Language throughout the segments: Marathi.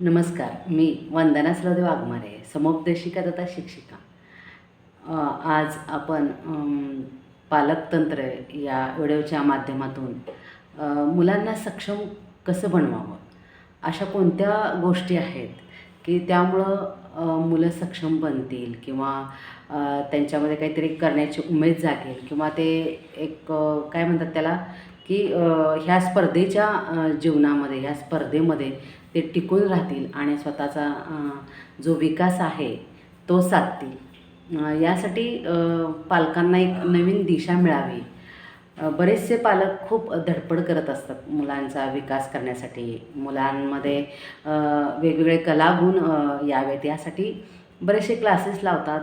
नमस्कार मी वंदना सलदे वाघमारे समुपदेशिका तथा शिक्षिका. आज आपण पालकतंत्र या व्हिडिओच्या माध्यमातून मुलांना सक्षम कसं बनवावं? अशा कोणत्या गोष्टी आहेत की त्यामुळं मुलं सक्षम बनतील किंवा त्यांच्यामध्ये काहीतरी करण्याची उमेद जागेल किंवा ते एक काय म्हणतात त्याला की ह्या स्पर्धेच्या जीवनामध्ये ह्या स्पर्धेमध्ये ते टिकून राहतील आणि स्वतःचा जो विकास आहे तो साधतील. यासाठी पालकांना एक नवीन दिशा मिळावी. बरेचसे पालक खूप धडपड करत असतात मुलांचा विकास करण्यासाठी. मुलांमध्ये वेगवेगळे कलागुण यावेत. यासाठी बरेचसे क्लासेस लावतात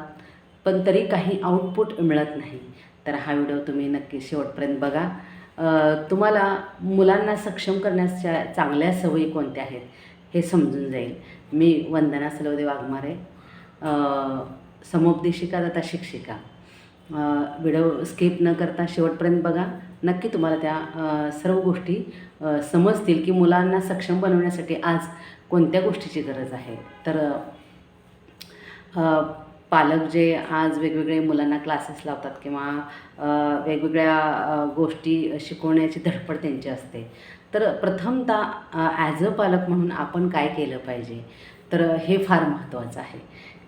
पण तरी काही आउटपुट मिळत नाही. तर हा व्हिडिओ तुम्ही नक्की शेवटपर्यंत बघा. तुम्हाला मुलांना सक्षम करण्याच्या चांगल्या सवयी कोणत्या आहेत हे समजून जाईल. मी वंदना सलवदे वाघमारे समुपदेशिका तथा शिक्षिका. व्हिडिओ स्किप न करता शेवटपर्यंत बघा. नक्की तुम्हाला त्या सर्व गोष्टी समजतील की मुलांना सक्षम बनवण्यासाठी आज कोणत्या गोष्टीची गरज आहे. तर पालक जे आज वेगवेगळे मुलांना क्लासेस लावतात किंवा वेगवेगळ्या गोष्टी शिकवण्याची धडपड त्यांची असते. तर प्रथमतः ॲज अ पालक म्हणून आपण काय केलं पाहिजे? तर हे फार महत्त्वाचं आहे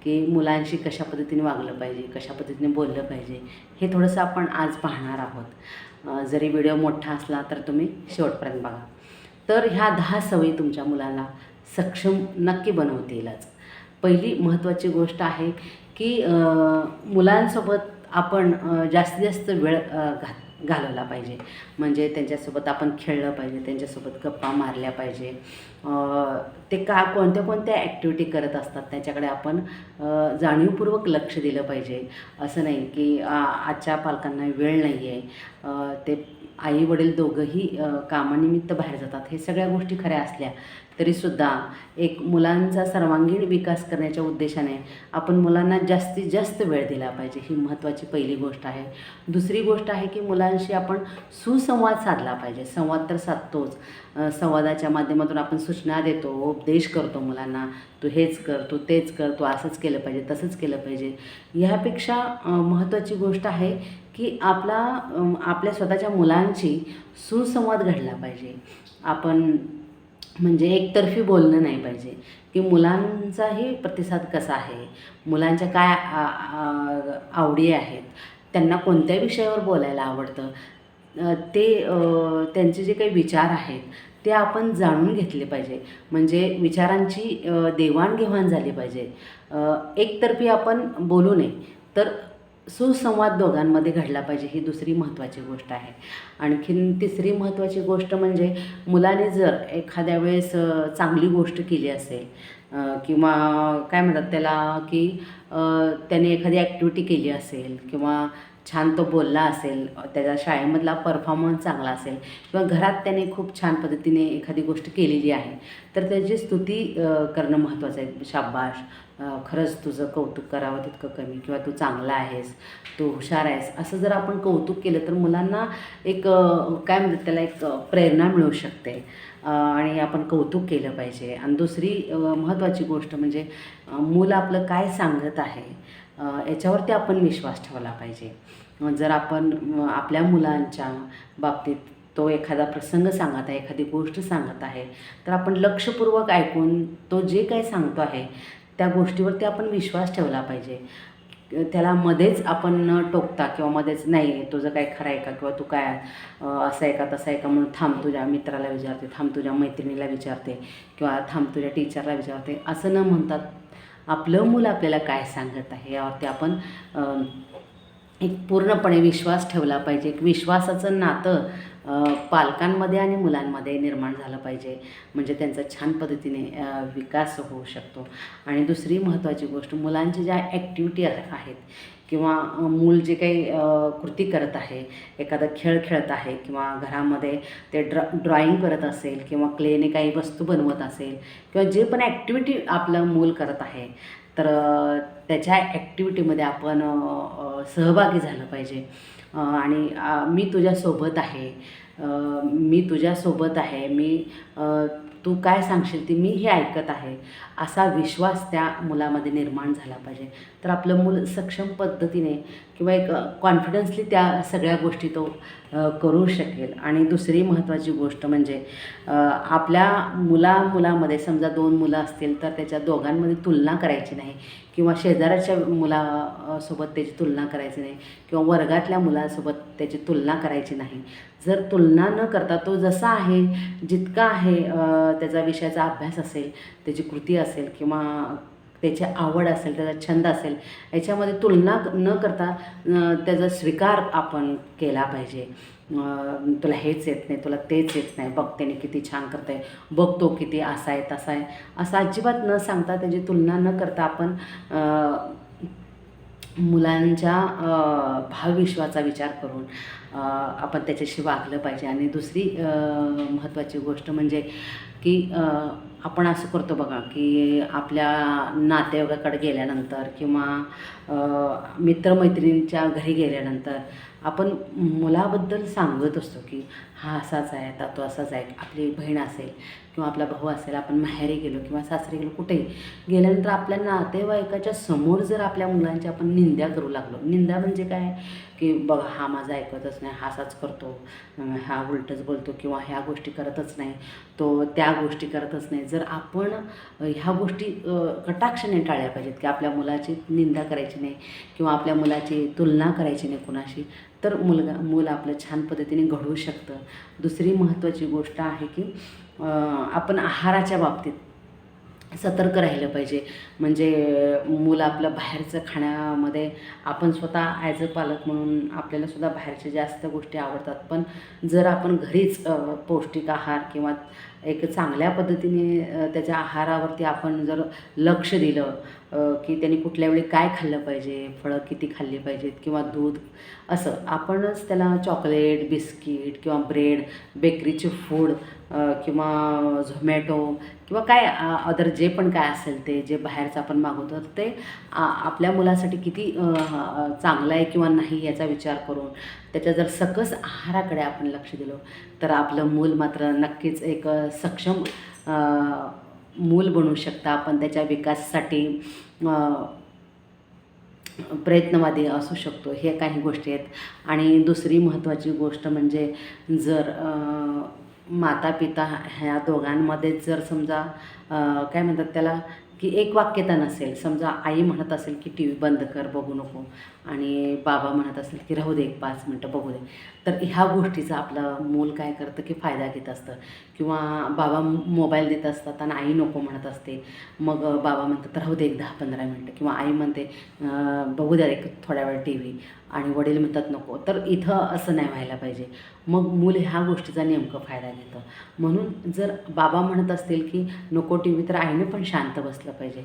की मुलांशी कशा पद्धतीने वागलं पाहिजे कशा पद्धतीने बोललं पाहिजे हे थोडंसं आपण आज पाहणार आहोत. जरी व्हिडिओ मोठा असला तर तुम्ही शेवटपर्यंत बघा. तर ह्या दहा सवयी तुमच्या मुलाला सक्षम नक्की बनवतीलच. पहिली महत्त्वाची गोष्ट आहे की मुलांसोबत आपण जास्तीत जास्त वेळ घात घालवला पाहिजे. म्हणजे त्यांच्यासोबत आपण खेळलं पाहिजे त्यांच्यासोबत गप्पा मारल्या पाहिजे. ते का कोणत्या कोणत्या ॲक्टिव्हिटी करत असतात त्याच्याकडे आपण जाणीवपूर्वक लक्ष दिलं पाहिजे. असं नाही की आजच्या पालकांना वेळ नाही आहे ते आई वडील दोघंही कामानिमित्त बाहेर जातात. हे सगळ्या गोष्टी खऱ्या असल्या तरीसुद्धा एक मुलांचा सर्वांगीण विकास करण्याच्या उद्देशाने आपण मुलांना जास्तीत जास्त वेळ दिला पाहिजे ही महत्त्वाची पहिली गोष्ट आहे. दुसरी गोष्ट आहे की मुलांशी आपण सुसंवाद साधला पाहिजे. संवाद तर साधतोच. संवादाच्या माध्यमातून आपण सूचना देतो उपदेश करतो मुलांना तू हेच कर तू तेच कर तू असंच केलं पाहिजे तसंच केलं पाहिजे. ह्यापेक्षा महत्त्वाची गोष्ट आहे की आपला आपल्या स्वतःच्या मुलांशी सुसंवाद घडला पाहिजे. आपण म्हणजे एकतर्फी बोलणं नाही पाहिजे. की मुलांचाही प्रतिसाद कसा आहे? मुलांच्या काय आवडी आहेत? त्यांना कोणत्या विषयावर बोलायला आवडतं? ते त्यांचे जे काही विचार आहेत ते आपण जाणून घेतले पाहिजे. म्हणजे विचारांची देवाणघेवाण झाली पाहिजे. एकतर्फी आपण बोलू नये. तर सुसंवाद दोघांमध्ये घडला पाहिजे ही दुसरी महत्त्वाची गोष्ट आहे. आणखीन तिसरी महत्त्वाची गोष्ट म्हणजे मुलाने जर एखाद्या वेळेस चांगली गोष्ट केली असेल किंवा काय म्हणतात त्याला की त्याने एखादी ॲक्टिव्हिटी केली असेल किंवा छान तो बोलला असेल त्याचा त्याच्या शाळेमधला परफॉर्मन्स चांगला असेल किंवा घरात त्याने खूप छान पद्धतीने एखादी गोष्ट केलेली आहे तर त्याची स्तुती करणं महत्त्वाचं आहे. शाबाश खरंच तुझं कौतुक करावं तितकं कमी किंवा तू चांगला आहेस तू हुशार आहेस असं जर आपण कौतुक केलं तर मुलांना एक काय म्हणतात त्याला एक प्रेरणा मिळू शकते. आणि आपण कौतुक केलं पाहिजे. आणि दुसरी महत्त्वाची गोष्ट म्हणजे मूल आपलं काय सांगत आहे याच्यावरती आपण विश्वास ठेवला पाहिजे. जर आपण आपल्या मुलांच्या बाबतीत तो एखादा प्रसंग सांगत आहे एखादी गोष्ट सांगत आहे तर आपण लक्षपूर्वक ऐकून तो जे काय सांगतो आहे त्या गोष्टीवरती आपण विश्वास ठेवला पाहिजे. त्याला मध्येच आपण न टोकता किंवा मध्येच नाही तुझं काय खरं आहे का किंवा तू काय असं आहे का तसं आहे का म्हणून थांब तुझ्या मित्राला विचारते थांब तुझ्या मैत्रिणीला विचारते किंवा थांब तुझ्या टीचरला विचारते असं न म्हणतात. आपलं मूल आपल्याला काय सांगत आहे यावरती आपण एक पूर्णपणे विश्वास ठेवला पाहिजे. एक विश्वासाचं नातं पालकांमध्ये आणि मुलांमध्ये निर्माण झालं पाहिजे. म्हणजे त्यांचा छान पद्धतीने विकास होऊ शकतो. आणि दुसरी महत्त्वाची गोष्ट मुलांच्या ज्या ॲक्टिव्हिटी आहेत किंवा मूल जे काही कृती करत आहे एखादा खेळ खेळत आहे किंवा घरामध्ये ते ड्रॉ ड्रॉईंग करत असेल किंवा क्लेने काही वस्तू बनवत असेल किंवा जे पण ॲक्टिव्हिटी आपलं मूल करत आहे तर त्याच्या ॲक्टिव्हिटीमध्ये आपण सहभागी झालं पाहिजे. आणि मी तुझ्यासोबत आहे. मी तुझ्यासोबत आहे. मी तू काय सांगशील ती मी हे ऐकत आहे. असा विश्वास त्या मुलामध्ये निर्माण झाला पाहिजे. तर आपलं मूल सक्षम पद्धतीने किंवा एक कॉन्फिडन्सली त्या सगळ्या गोष्टी तो करू शकेल. आणि दुसरी महत्त्वाची गोष्ट म्हणजे आपल्या मुला मुलामध्ये समजा दोन मुलं असतील तर त्याच्या दोघांमध्ये तुलना करायची नाही. किंवा शेजाऱ्याच्या मुलासोबत त्याची तुलना करायची नाही. किंवा वर्गातल्या मुलासोबत त्याची तुलना करायची नाही. जर तुलना न करता तो जसा आहे जितका आहे त्याचा विषयाचा अभ्यास असेल त्याची कृती असेल किंवा त्याची आवड असेल त्याचा छंद असेल याच्यामध्ये तुलना न करता त्याचा स्वीकार आपण केला पाहिजे. तुला हेच येत नाही तुला तेच येत नाही बघ त्याने किती छान करत आहे बघतो किती असा आहे तसा आहे. असं अजिबात न सांगता त्याची तुलना न करता आपण मुलांच्या भावविश्वाचा विचार करून आपण त्याच्याशी वागलं पाहिजे. आणि दुसरी महत्त्वाची गोष्ट म्हणजे की आपण असं करतो बघा की आपल्या नातेवाईकाकडे गेल्यानंतर किंवा मित्रमैत्रिणींच्या घरी गेल्यानंतर आपण मुलाबद्दल सांगत असतो की हा असाच आहे आता तो असाच आहे आपली बहीण असेल किंवा आपला भाऊ असेल आपण माहेरी गेलो किंवा सासरी गेलो कुठेही गेल्यानंतर आपल्या नातेवाईकाच्या समोर जर आपल्या मुलांची आपण निंद्या करू लागलो. निंदा म्हणजे काय? की बघा हा माझा ऐकतच नाही हा असाच करतो हा उलटच बोलतो किंवा ह्या गोष्टी करतच नाही तो त्या गोष्टी करतच नाही. जर आपण ह्या गोष्टी कटाक्षाने टाळल्या पाहिजेत की आपल्या मुलाची निंदा करायची नाही किंवा आपल्या मुलाची तुलना करायची नाही कुणाशी तर मुलगा मूल आपलं छान पद्धतीने घडवू शकतं. दुसरी महत्त्वाची गोष्ट आहे की आपण आहाराच्या बाबतीत सतर्क राहिलं पाहिजे. म्हणजे मुलं आपलं बाहेरचं खाण्यामध्ये आपण स्वतः ॲज अ पालक म्हणून आपल्याला सुद्धा बाहेरच्या जास्त गोष्टी आवडतात. पण जर आपण घरीच पौष्टिक आहार किंवा एक चांगल्या पद्धतीने त्याच्या आहारावरती आपण जर लक्ष दिलं की त्यांनी कुठल्या वेळी काय खाल्लं पाहिजे फळं किती खाल्ली पाहिजेत किंवा दूध असं आपणच त्याला चॉकलेट बिस्किट किंवा ब्रेड बेकरीचे फूड किंवा झोमॅटो किंवा काय अदर जे पण काय असेल ते जे बाहेरचं आपण मागवतो तर ते आपल्या मुलासाठी किती चांगलं आहे किंवा नाही याचा विचार करून त्याच्या जर सकस आहाराकडे आपण लक्ष दिलो तर आपलं मूल मात्र नक्कीच एक सक्षम मूल बनू शकतं. आपण त्याच्या विकासासाठी प्रयत्नवादी असू शकतो. हे काही गोष्टी आहेत. आणि दुसरी महत्त्वाची गोष्ट म्हणजे जर माता पिता ह्या दोघांमध्येच जर समजा काय म्हणतात त्याला की एक वाक्यता नसेल. समजा आई म्हणत असेल की टी व्ही बंद कर बघू नको. आणि बाबा म्हणत असेल की राहू दे एक पाच मिनटं बघू दे. तर ह्या गोष्टीचा आपलं मूल काय करतं की फायदा घेत असतं. किंवा बाबा मोबाईल देत असतात आणि आई नको म्हणत असते. मग बाबा म्हणतात राहू दे एक दहा पंधरा मिनटं. किंवा आई म्हणते बघू द्या एक थोड्या वेळ टी व्ही आणि वडील म्हणतात नको. तर इथं असं नाही व्हायला पाहिजे. मग मूल ह्या गोष्टीचा नेमकं फायदा घेतं. म्हणून जर बाबा म्हणत असतील की नको टी व्ही तर आईने पण शांत बसलं पाहिजे.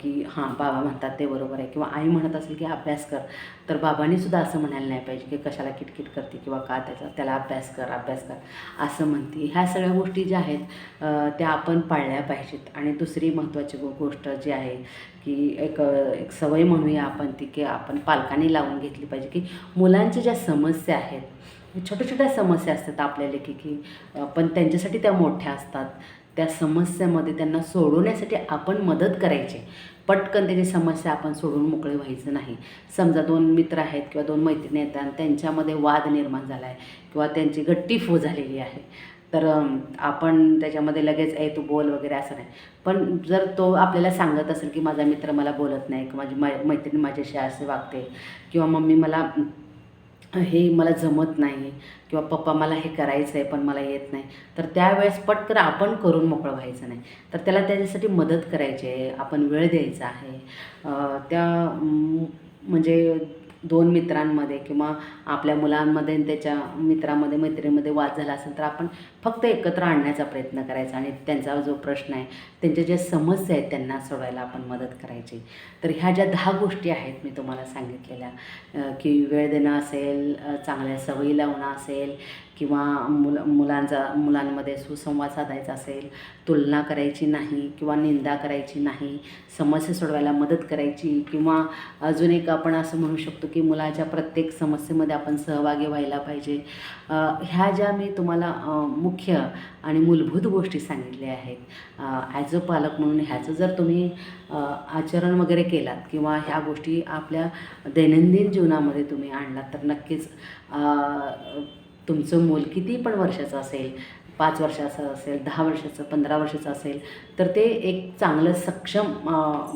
की हां बाबा म्हणतात ते बरोबर आहे किंवा आई म्हणत असेल की अभ्यास कर. तर बाबांनी सुद्धा असं म्हणायला नाही पाहिजे की कशाला किटकिट करते किंवा का त्याचा त्याला अभ्यास कर अभ्यास कर असं म्हणते. ह्या सगळ्या गोष्टी ज्या आहेत त्या आपण पाळल्या पाहिजेत. आणि दुसरी महत्त्वाची गो गोष्ट जी आहे की एक एक सवय म्हणूया आपण ती की आपण पालकांनी लावून घेतली पाहिजे की मुलांच्या ज्या समस्या आहेत छोट्या छोट्या समस्या असतात आपल्याला की की पण त्यांच्यासाठी त्या मोठ्या असतात. त्या समस्यामध्ये त्यांना सोडवण्यासाठी आपण मदत करायची. पटकन त्याची समस्या आपण सोडून मोकळे व्हायचं नाही. समजा दोन मित्र आहेत किंवा दोन मैत्रिणी आहेत आणि त्यांच्यामध्ये वाद निर्माण झाला आहे किंवा त्यांची गट्टी फो झालेली आहे तर आपण त्याच्यामध्ये लगेच ए तू बोल वगैरे असं नाही. पण जर तो आपल्याला सांगत असेल की माझा मित्र मला बोलत नाही किंवा माझी मै मैत्रिणी माझ्याशी असे वागते किंवा मम्मी मला हे मला जमत नाही किंवा पप्पा मला हे करायचं आहे पण मला येत नाही तर त्यावेळेस पटकन आपण करून मोकळं व्हायचं नाही. तर त्याला त्याच्यासाठी मदत करायची आहे आपण वेळ द्यायचा आहे. त्या म्हणजे दोन मित्रांमध्ये किंवा आपल्या मुलांमध्ये त्याच्या मित्रामध्ये मैत्रिणीमध्ये वाद झाला असेल तर आपण फक्त एकत्र आणण्याचा प्रयत्न करायचा आणि त्यांचा जो प्रश्न आहे त्यांच्या ज्या समस्या आहेत त्यांना सोडवायला आपण मदत करायची. तर ह्या ज्या दहा गोष्टी आहेत मी तुम्हाला सांगितलेल्या की वेळ देणं असेल चांगल्या सवयी लावणं असेल किंवा मुल मुलांचा मुलांमध्ये सुसंवाद साधायचा असेल तुलना करायची नाही किंवा निंदा करायची नाही समस्या सोडवायला मदत करायची किंवा अजून एक आपण असं म्हणू शकतो की मुलाच्या प्रत्येक समस्येमध्ये आपण सहभागी व्हायला पाहिजे. ह्या ज्या मी तुम्हाला मुख्य आणि मूलभूत गोष्टी सांगितल्या आहेत ॲज अ पालक म्हणून ह्याचं जर तुम्ही आचरण वगैरे केलात किंवा ह्या गोष्टी आपल्या दैनंदिन जीवनामध्ये तुम्ही आणलात तर नक्कीच तुमचं मूल किती पण वर्षाचं असेल पाच वर्षाचं असेल दहा वर्षाचं पंधरा वर्षाचं असेल तर ते एक चांगलं सक्षम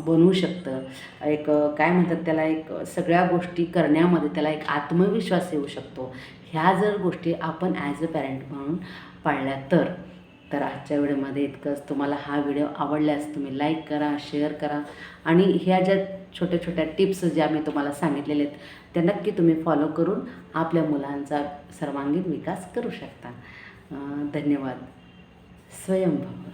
बनवू शकतं. एक काय म्हणतात त्याला एक सगळ्या गोष्टी करण्यामध्ये त्याला एक आत्मविश्वास येऊ शकतो. ह्या जर गोष्टी आपण ॲज अ पॅरेंट म्हणून पाळल्या तर. तर आजच्या व्हिडिओमध्ये इतकंच. तुम्हाला हा व्हिडिओ आवडल्यास तुम्ही लाईक करा शेअर करा आणि ह्या ज्या छोट्या छोट्या टिप्स ज्या मी तुम्हाला सांगितलेल्या आहेत त्या नक्की तुम्ही फॉलो करून आपल्या मुलांचा सर्वांगीण विकास करू शकता. धन्यवाद. स्वयंभव.